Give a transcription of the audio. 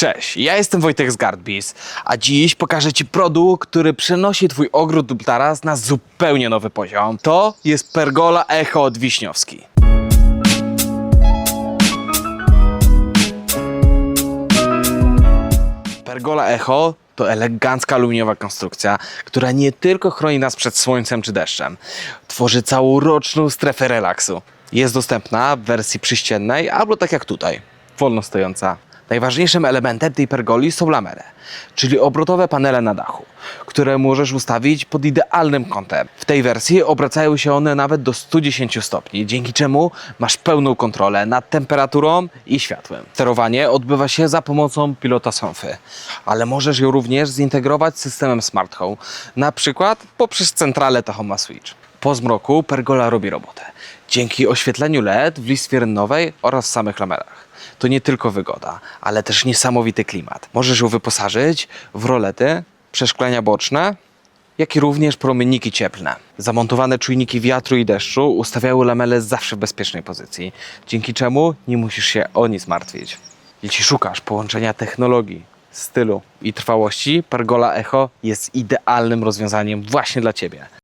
Cześć, ja jestem Wojtek z Guardbees, a dziś pokażę Ci produkt, który przenosi Twój ogród lub taras na zupełnie nowy poziom. To jest Pergola Echo od Wiśniowski. Pergola Echo to elegancka aluminiowa konstrukcja, która nie tylko chroni nas przed słońcem czy deszczem, tworzy całoroczną strefę relaksu. Jest dostępna w wersji przyściennej albo tak jak tutaj, wolno stojąca. Najważniejszym elementem tej pergoli są lamele, czyli obrotowe panele na dachu, które możesz ustawić pod idealnym kątem. W tej wersji obracają się one nawet do 110 stopni, dzięki czemu masz pełną kontrolę nad temperaturą i światłem. Sterowanie odbywa się za pomocą pilota Sonfy, ale możesz ją również zintegrować z systemem Smart Home, na przykład poprzez centralę Tahoma Switch. Po zmroku pergola robi robotę. Dzięki oświetleniu LED w listwie rynnowej oraz w samych lamelach. To nie tylko wygoda, ale też niesamowity klimat. Możesz ją wyposażyć w rolety, przeszklenia boczne, jak i również promienniki cieplne. Zamontowane czujniki wiatru i deszczu ustawiają lamele zawsze w bezpiecznej pozycji, dzięki czemu nie musisz się o nic martwić. Jeśli szukasz połączenia technologii, stylu i trwałości, Pergola Echo jest idealnym rozwiązaniem właśnie dla Ciebie.